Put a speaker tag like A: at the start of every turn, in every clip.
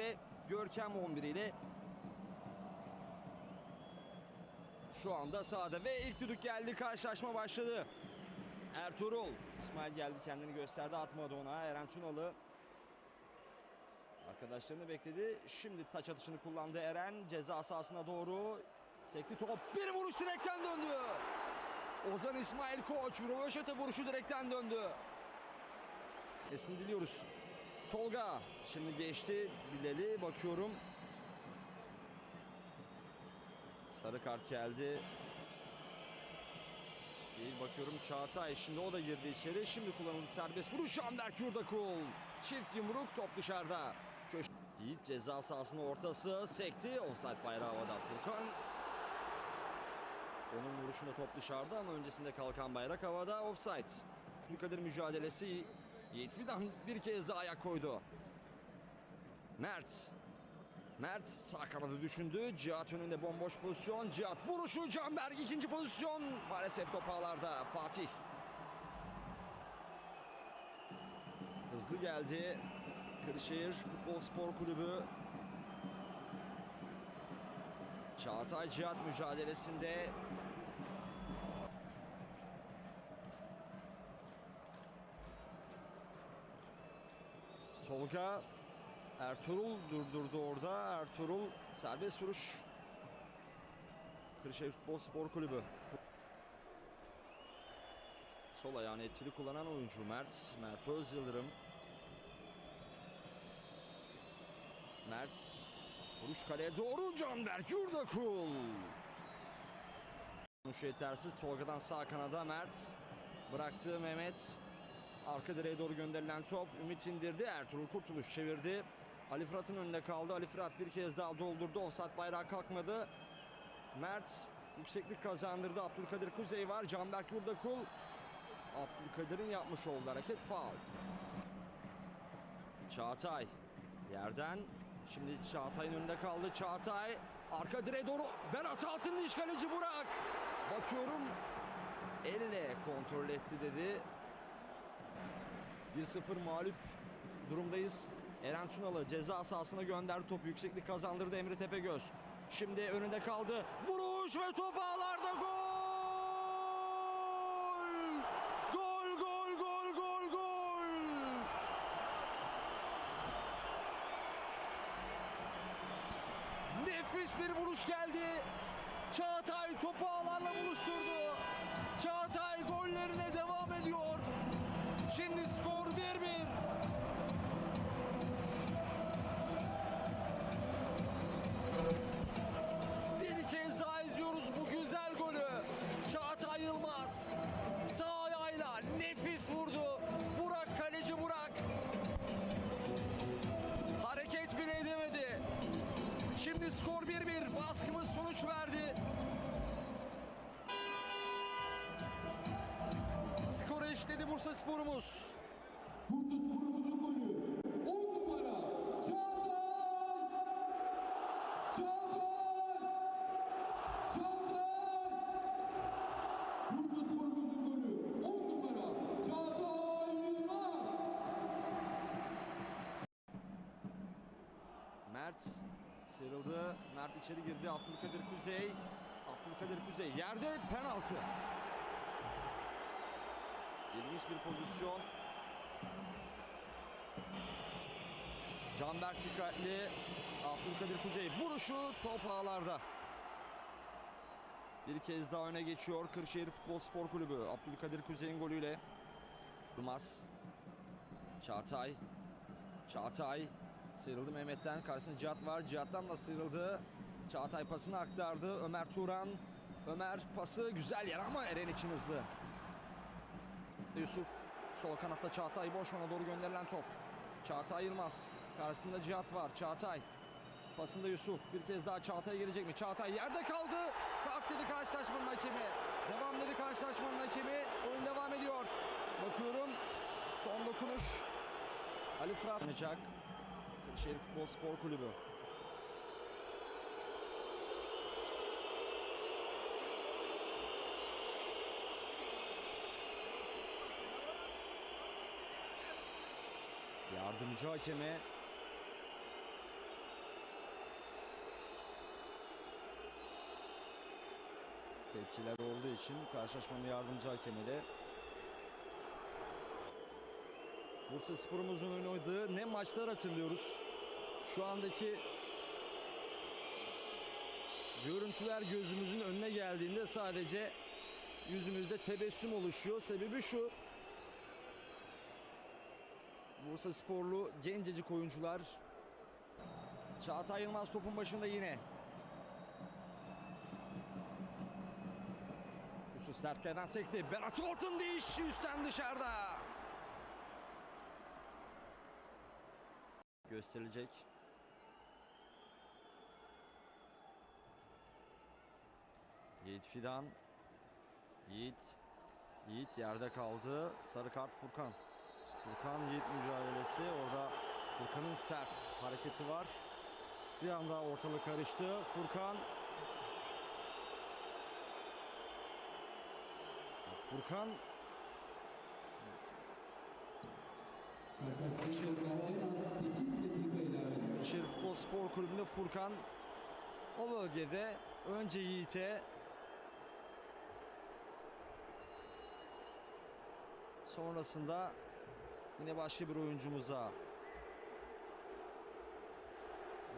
A: ve Görkem 11 ile şu anda sahada. Ve ilk düdük geldi karşılaşma başladı. Ertuğrul İsmail geldi kendini gösterdi atmadı ona. Eren Tunalı arkadaşlarını bekledi. Şimdi taç atışını kullandı Eren. Ceza sahasına doğru sekti top. Bir vuruş direkten döndü. Ozan İsmail Koç. Röveşata vuruşu direkten döndü. Esin diliyoruz Tolga şimdi geçti Bilal'i bakıyorum Sarı kart geldi Değil bakıyorum Çağatay şimdi o da girdi içeri. Şimdi kullanıldı serbest vuruş Canberk Yurdakul. Çift yumruk top dışarıda. Köş Yiğit ceza sahasının ortası sekti. Offside bayrağı havada Furkan. Onun vuruşunda top dışarıda ama öncesinde kalkan bayrak havada offside. Abdülkadir mücadelesi Yiğit Fidan bir kez daha ayak koydu. Mert Mert sağ kanadı düşündü. Cihat önünde bomboş pozisyon. Cihat vuruşu Canberk ikinci pozisyon. Maalesef top ağlarda Fatih. Hızlı geldi. Kırşehir Futbol Spor Kulübü. Çağatay Cihat mücadelesinde Tolga Ertuğrul durdurdu orada. Ertuğrul serbest vuruş. Kırşehir Futbol Spor Kulübü. Sol ayağını etkili kullanan oyuncu Mert. Mert Öz Yıldırım. Mert. Vuruş kaleye doğru Canberk Yurdakul. Vuruş yetersiz. Tolga'dan sağ kanada Mert. Bıraktı Mehmet. Arka direğe doğru gönderilen top. Ümit indirdi. Ertuğrul Kurtuluş çevirdi. Ali Fırat'ın önünde kaldı. Ali Fırat bir kez daha doldurdu. Offside bayrağı kalkmadı. Mert yükseklik kazandırdı. Abdülkadir Kuzey var. Canberk Yurdakul. Abdülkadir'in yapmış olduğu hareket faul. Çağatay yerden şimdi Çağatay'ın önünde kaldı. Çağatay arka direğe doğru Berat Altın'ın iş kaleci Burak. Bakıyorum elle kontrol etti dedi. 1-0 mağlup durumdayız. Eren Tunalı ceza sahasına gönderdi topu. Yükseklik kazandırdı Emre Tepegöz. Şimdi önünde kaldı. Vuruş ve top ağlarda gol! Gol gol gol gol gol! Nefis bir vuruş geldi. Çağatay topu ağlarla buluşturdu. Çağatay gollerine devam ediyor. Şimdi skor 1-1. Bir kez daha izliyoruz bu güzel golü. Çağatay Yılmaz sağ ayağıyla nefis vurdu. Burak kaleci Burak. Hareket bile edemedi. Şimdi skor 1-1. Baskımız sonuç verdi. Eşledi Bursa Sporumuz.
B: Bursa Spor'umuzun golü 10 numara Çağatay! Çağatay! Çağatay! Bursa Spor'umuzun golü 10 numara Çağatay Yılmaz!
A: Mert sıyrıldı. Mert içeri girdi. Abdülkadir Kuzey. Abdülkadir Kuzey yerde penaltı. İlginç bir pozisyon. Canberk dikkatli. Abdülkadir Kuzey vuruşu top ağlarda. Bir kez daha öne geçiyor Kırşehir Futbol Spor Kulübü. Abdülkadir Kuzey'in golüyle. Yılmaz. Çağatay. Çağatay sıyrıldı Mehmet'ten. Karşısında Cihat var. Cihat'tan da sıyrıldı. Çağatay pasını aktardı. Ömer Turan. Ömer pası güzel yer ama Eren için hızlı. Yusuf sol kanatta Çağatay boş ona doğru gönderilen top. Çağatay Yılmaz. Karşısında Cihat var. Çağatay. Pasında Yusuf. Bir kez daha Çağatay gelecek mi? Çağatay yerde kaldı. Kalk dedi karşılaşmanın hakemi. Devam dedi karşılaşmanın hakemi. Oyun devam ediyor. Bakıyorum. Son dokunuş. Ali Fırat. Kırşehir Futbol Spor Kulübü. Yardımcı hakeme tepkiler olduğu için karşılaşmanın yardımcı hakemi de Bursa Spor'umuzun oynadığı ne maçlar hatırlıyoruz. Şu andaki görüntüler gözümüzün önüne geldiğinde sadece yüzümüzde tebessüm oluşuyor. Sebebi şu. Bursa Sporlu gencecik oyuncular Çağatay Yılmaz topun başında yine. Yusuf Sertke'den sekti. Berat Ortun diş üstten dışarıda. Gösterilecek. Yiğit Fidan. Yiğit. Yiğit yerde kaldı. Sarı kart Furkan. Furkan Yiğit mücadelesi. Orada Furkan'ın sert hareketi var. Bir anda ortalık karıştı. Furkan Furkan
B: Karşılaştırılmadan en az 8 dakika ilave edildi.
A: Kırşehir Futbol Spor Kulübü'nde Furkan o bölgede önce Yiğit'e sonrasında yine başka bir oyuncumuza.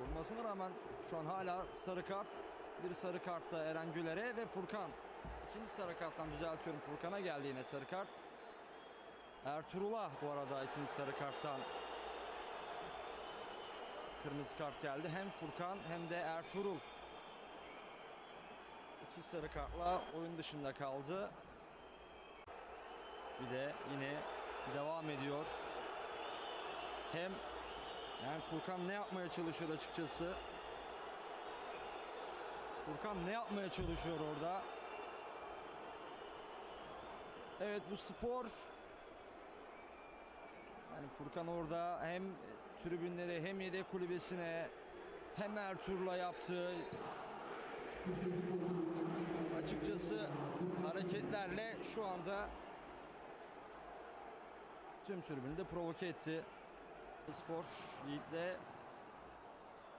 A: Vurmasına rağmen şu an hala sarı kart bir sarı kartla Eren Güler'e ve Furkan. İkinci sarı karttan düzeltiyorum. Furkan'a geldi yine sarı kart. Ertuğrul'a bu arada ikinci sarı karttan kırmızı kart geldi. Hem Furkan hem de Ertuğrul. İki sarı kartla oyun dışında kaldı. Bir de yine devam ediyor. Hem yani Furkan ne yapmaya çalışıyor açıkçası? Furkan ne yapmaya çalışıyor orada? Evet bu spor yani Furkan orada hem tribünlere hem yedek kulübesine hem Ertuğrul'a yaptığı açıkçası hareketlerle şu anda tüm tribünü de provoke etti. Spor Yiğit'le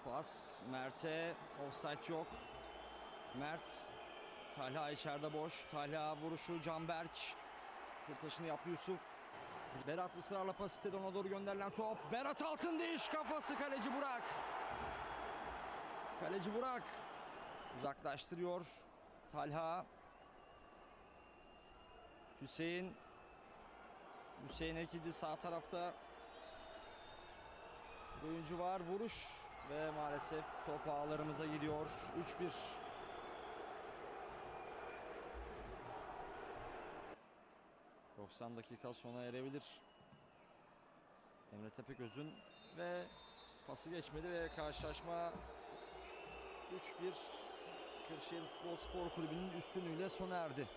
A: pas Mert'e offside yok. Mert Talha içeride boş. Talha vuruşu Canberk. Kurtaşını yaptı Yusuf. Berat ısrarla pas istedi ona doğru gönderilen top. Berat altın diş kafası kaleci Burak. Kaleci Burak uzaklaştırıyor. Talha. Hüseyin. Hüseyin Ekici sağ tarafta. Bir oyuncu var vuruş ve maalesef top ağlarımıza gidiyor. 3-1. ...90 dakika sona erebilir. Emre Tepegöz'ün ve pası geçmedi ve karşılaşma 3-1 Kırşehir Futbol Spor Kulübü'nün üstünlüğüyle sona erdi.